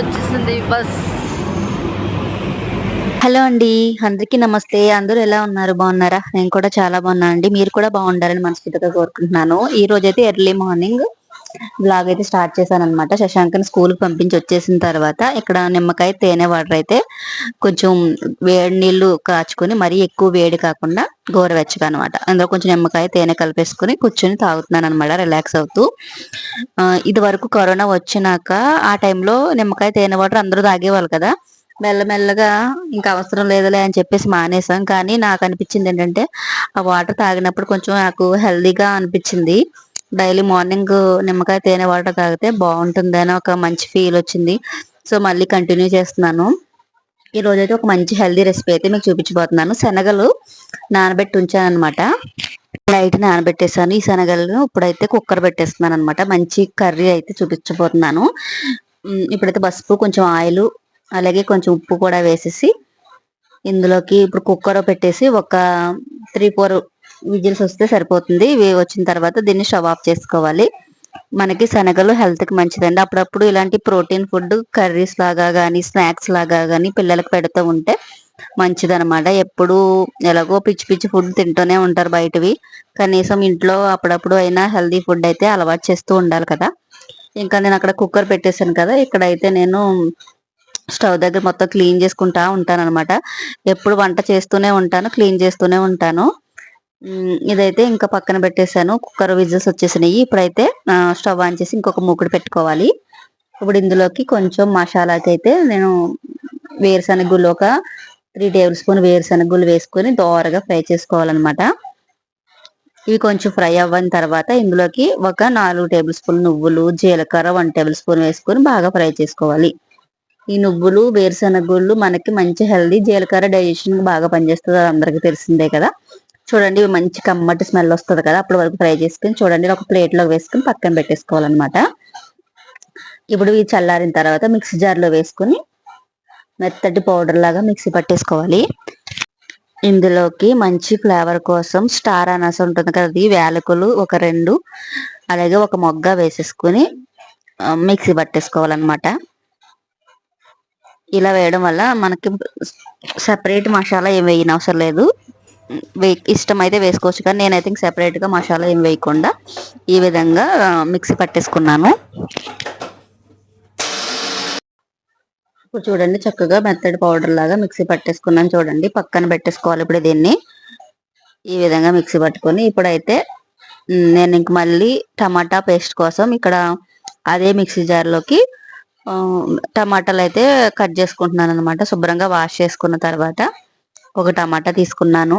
వచ్చేసింది bus. Hello అండి అందరికీ నమస్తే. అందరూ ఎలా ఉన్నారు? బాగున్నారా? నేను కూడా చాలా బాగున్నాను అండి మీరు కూడా బాగుండాలని మనస్ఫూర్తిగా కోరుకుంటున్నాను. ఈ రోజైతే ఎర్లీ మార్నింగ్ బ్లాగ్ అయితే స్టార్ట్ చేశాను అనమాట శశాంక్ని స్కూల్కి పంపించి వచ్చేసిన తర్వాత ఇక్కడ నిమ్మకాయ తేనె వాటర్ అయితే కొంచెం వేడి నీళ్ళు కాచుకొని మరీ ఎక్కువ వేడి కాకుండా గోరవెచ్చగా అనమాట అందులో కొంచెం నిమ్మకాయ తేనె కలిపేసుకుని కూర్చొని తాగుతున్నాను అనమాట రిలాక్స్ అవుతూ. ఇది వరకు కరోనా వచ్చినాక ఆ టైంలో నిమ్మకాయ తేనె వాటర్ అందరూ తాగేవాళ్ళు కదా. మెల్లమెల్లగా ఇంకా అవసరం లేదులే అని చెప్పేసి మానేసాం కానీ నాకు అనిపించింది ఏంటంటే ఆ వాటర్ తాగినప్పుడు కొంచెం నాకు హెల్దీగా అనిపించింది. డైలీ మార్నింగ్ నిమ్మకాయ తేనె వాటర్ తాగితే బాగుంటుంది అని ఒక మంచి ఫీల్ వచ్చింది. సో మళ్ళీ కంటిన్యూ చేస్తున్నాను. ఈ రోజు అయితే ఒక మంచి హెల్దీ రెసిపీ అయితే మీకు చూపించబోతున్నాను. శనగలు నానబెట్టి ఉంచాను అనమాట నైట్ నానబెట్టేసాను ఈ శనగలను ఇప్పుడైతే కుక్కర్ పెట్టేస్తున్నాను అనమాట మంచి కర్రీ అయితే చూపించబోతున్నాను. ఇప్పుడైతే పసుపు కొంచెం ఆయిల్ అలాగే కొంచెం ఉప్పు కూడా వేసేసి ఇందులోకి ఇప్పుడు కుక్కర్ పెట్టేసి ఒక త్రీ ఫోర్ విజిల్స్ వస్తే సరిపోతుంది. ఇవి వచ్చిన తర్వాత దీన్ని స్టవ్ ఆఫ్ చేసుకోవాలి. మనకి శనగలు హెల్త్కి మంచిదండి. అప్పుడప్పుడు ఇలాంటి ప్రోటీన్ ఫుడ్ కర్రీస్ లాగా కానీ స్నాక్స్ లాగా కానీ పిల్లలకు పెడుతూ ఉంటే మంచిదనమాట ఎప్పుడు ఎలాగో పిచ్చి పిచ్చి ఫుడ్ తింటూనే ఉంటారు బయటవి. కనీసం ఇంట్లో అప్పుడప్పుడు అయినా హెల్దీ ఫుడ్ అయితే అలవాటు చేస్తూ ఉండాలి కదా. ఇంకా నేను అక్కడ కుక్కర్ పెట్టేశాను కదా. ఇక్కడైతే నేను స్టవ్ దగ్గర మొత్తం క్లీన్ చేసుకుంటా ఉంటాను అనమాట ఎప్పుడు వంట చేస్తూనే ఉంటాను క్లీన్ చేస్తూనే ఉంటాను. ఇదైతే ఇంకా పక్కన పెట్టేశాను. కుక్కర్ విజిల్స్ వచ్చేసినాయి. ఇప్పుడైతే స్టవ్ ఆన్ చేసి ఇంకొక మూకుడు పెట్టుకోవాలి. ఇప్పుడు ఇందులోకి కొంచెం మసాలాకి అయితే నేను వేరుశనగుళ్ళు ఒక త్రీ టేబుల్ స్పూన్ వేరుశనగుళ్ళు వేసుకొని దోరగా ఫ్రై చేసుకోవాలన్నమాట. ఇవి కొంచెం ఫ్రై అవ్వని తర్వాత ఇందులోకి ఒక నాలుగు టేబుల్ స్పూన్ నువ్వులు జీలకర్ర వన్ టేబుల్ స్పూన్ వేసుకొని బాగా ఫ్రై చేసుకోవాలి. ఈ నువ్వులు వేరుశనగుళ్ళు మనకి మంచి హెల్దీ జీలకర్ర డైజెషన్ బాగా పనిచేస్తుంది. అందరికీ తెలిసిందే కదా. చూడండి మంచి కమ్మటి స్మెల్ వస్తుంది కదా అప్పటి వరకు ఫ్రై చేసుకుని చూడండి ఒక ప్లేట్లో వేసుకుని పక్కన పెట్టేసుకోవాలన్నమాట. ఇప్పుడు ఇవి చల్లారిన తర్వాత మిక్సీ జార్లో వేసుకుని మెత్తటి పౌడర్ లాగా మిక్సీ పట్టేసుకోవాలి. ఇందులోకి మంచి ఫ్లేవర్ కోసం స్టార్ అనస ఉంటుంది కదా అది వేలకులు ఒక రెండు అలాగే ఒక మొగ్గ వేసేసుకుని మిక్సీ పట్టేసుకోవాలన్నమాట. ఇలా వేయడం వల్ల మనకి సపరేట్ మసాలా ఏం వేయనవసరం లేదు. వే- ఇష్టమైతే వేసుకోవచ్చు. కానీ నేనైతే సెపరేట్ సెపరేట్గా మసాలా ఏం వేయకుండా ఈ విధంగా మిక్సీ పట్టేసుకున్నాను. ఇప్పుడు చూడండి చక్కగా మెత్తడి పౌడర్ లాగా మిక్సీ పట్టేసుకున్నాను చూడండి. పక్కన పెట్టేసుకోవాలి ఇప్పుడు దీన్ని. ఈ విధంగా మిక్సీ పట్టుకొని ఇప్పుడైతే నేను ఇంక మళ్ళీ టమాటా పేస్ట్ కోసం ఇక్కడ అదే మిక్సీ జార్లోకి టమాటాలు అయితే కట్ చేసుకుంటున్నాను అనమాట శుభ్రంగా వాష్ చేసుకున్న తర్వాత ఒక టమాటా తీసుకున్నాను.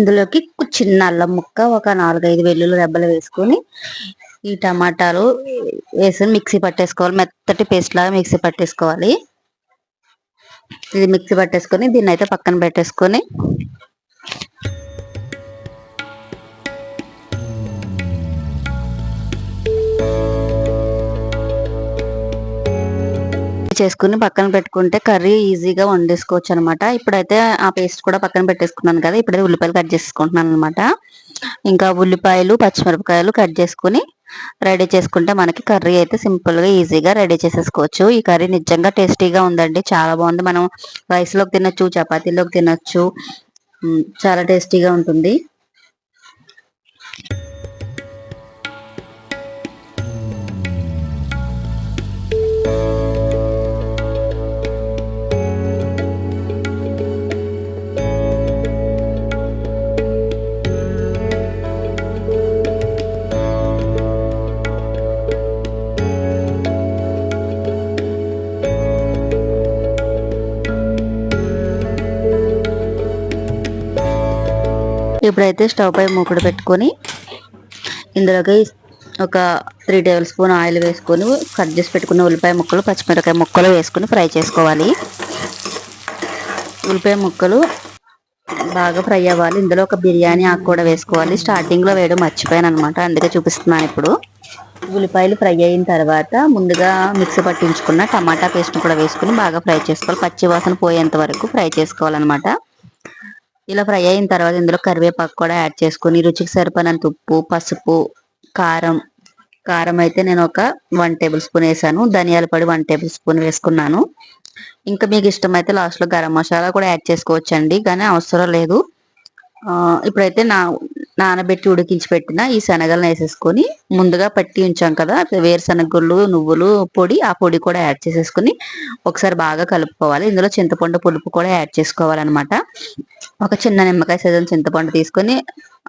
ఇందులోకి చిన్న అల్లం ముక్క ఒక నాలుగైదు వెల్లుల్లి రెబ్బలు వేసుకొని ఈ టమాటాలు వేసి మిక్సీ పట్టేసుకోవాలి. మెత్తటి పేస్ట్ లాగా మిక్సీ పట్టేసుకోవాలి. ఇది మిక్సీ పట్టేసుకొని దీన్ని అయితే పక్కన పెట్టేసుకొని చేసుకుని పక్కన పెట్టుకుంటే కర్రీ ఈజీగా వండేసుకోవచ్చు అనమాట ఇప్పుడైతే ఆ పేస్ట్ కూడా పక్కన పెట్టేసుకున్నాను కదా ఇప్పుడైతే ఉల్లిపాయలు కట్ చేసుకుంటున్నాను అనమాట. ఇంకా ఉల్లిపాయలు పచ్చిమిరపకాయలు కట్ చేసుకుని రెడీ చేసుకుంటే మనకి కర్రీ అయితే సింపుల్గా ఈజీగా రెడీ చేసేసుకోవచ్చు. ఈ కర్రీ నిజంగా టేస్టీగా ఉందండి చాలా బాగుంది. మనం రైస్లోకి తినొచ్చు చపాతీలోకి తినొచ్చు. చాలా టేస్టీగా ఉంటుంది. ఇప్పుడైతే స్టవ్ పై మూకుడు పెట్టుకొని ఇందులోకి ఒక త్రీ టేబుల్ స్పూన్ ఆయిల్ వేసుకొని కట్ చేసి పెట్టుకున్న ఉల్లిపాయ ముక్కలు పచ్చిమిరపకాయ ముక్కలు వేసుకొని ఫ్రై చేసుకోవాలి. ఉల్లిపాయ ముక్కలు బాగా ఫ్రై అవ్వాలి. ఇందులో ఒక బిర్యానీ ఆకు కూడా వేసుకోవాలి. స్టార్టింగ్లో వేయడం మర్చిపోయాను అనమాట అందుకే చూపిస్తున్నాను ఇప్పుడు. ఉల్లిపాయలు ఫ్రై అయిన తర్వాత ముందుగా మిక్సీ పట్టించుకున్న టమాటా పేస్ట్ని కూడా వేసుకుని బాగా ఫ్రై చేసుకోవాలి. పచ్చి వాసన పోయేంత వరకు ఫ్రై చేసుకోవాలన్నమాట. ఇలా ఫ్రై అయిన తర్వాత ఇందులో కరివేపాకు కూడా యాడ్ చేసుకుని రుచికి సరిపడినంత ఉప్పు పసుపు కారం కారం అయితే నేను ఒక వన్ టేబుల్ స్పూన్ వేసాను. ధనియాల పొడి వన్ టేబుల్ స్పూన్ వేసుకున్నాను. ఇంకా మీకు ఇష్టమైతే లాస్ట్లో గరం మసాలా కూడా యాడ్ చేసుకోవచ్చండి కానీ అవసరం లేదు. ఇప్పుడైతే నా నానబెట్టి ఉడికించి పెట్టిన ఈ శనగలను వేసేసుకొని ముందుగా పట్టి ఉంచాం కదా వేరుశనగలు నువ్వులు పొడి ఆ పొడి కూడా యాడ్ చేసేసుకొని ఒకసారి బాగా కలుపుకోవాలి. ఇందులో చింతపండు పులుపు కూడా యాడ్ చేసుకోవాలన్నమాట. ఒక చిన్న నిమ్మకాయ సైజు చింతపండు తీసుకొని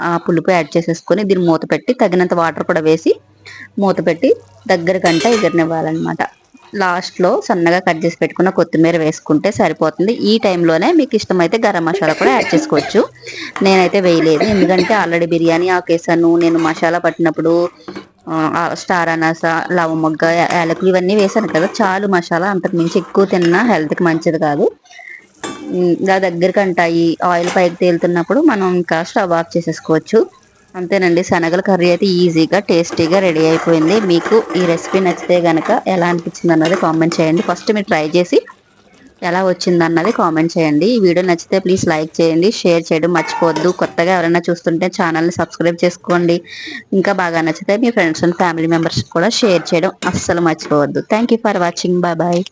ఆ పులుపు యాడ్ చేసేసుకొని దీన్ని మూత పెట్టి తగినంత వాటర్ కూడా వేసి మూత పెట్టి దగ్గర గంట ఎగిరినివ్వాలన్నమాట. లాస్ట్లో సన్నగా కట్ చేసి పెట్టుకున్న కొత్తిమీర వేసుకుంటే సరిపోతుంది. ఈ టైంలోనే మీకు ఇష్టమైతే గరం మసాలా కూడా యాడ్ చేసుకోవచ్చు. నేనైతే వేయలేదు. ఎందుకంటే ఆల్రెడీ బిర్యానీ ఆకేసాను నేను మసాలా పట్టినప్పుడు స్టార్ అనాస లవ మొగ్గ యాలకులు ఇవన్నీ వేసాను కదా. చాలు మసాలా అంతకు మించి ఎక్కువ తిన్నా హెల్త్కి మంచిది కాదు. ఉమ్, ఇలా దగ్గరికి అంటాయి ఆయిల్ పైకి తేలుతున్నప్పుడు మనం ఇంకా స్టవ్ ఆఫ్ చేసేసుకోవచ్చు. అంతేనండి శనగల కర్రీ అయితే ఈజీగా టేస్టీగా రెడీ అయిపోయింది. మీకు ఈ రెసిపీ నచ్చితే కనుక ఎలా అనిపించింది అన్నది కామెంట్ చేయండి. ఫస్ట్ మీరు ట్రై చేసి ఎలా వచ్చింది అన్నది కామెంట్ చేయండి. ఈ వీడియో నచ్చితే ప్లీజ్ లైక్ చేయండి షేర్ చేయడం మర్చిపోవద్దు. కొత్తగా ఎవరైనా చూస్తుంటే ఛానల్ని సబ్స్క్రైబ్ చేసుకోండి. ఇంకా బాగా నచ్చితే మీ ఫ్రెండ్స్ అండ్ ఫ్యామిలీ మెంబర్స్ కూడా షేర్ చేయడం అస్సలు మర్చిపోవద్దు. Thank you for watching bye bye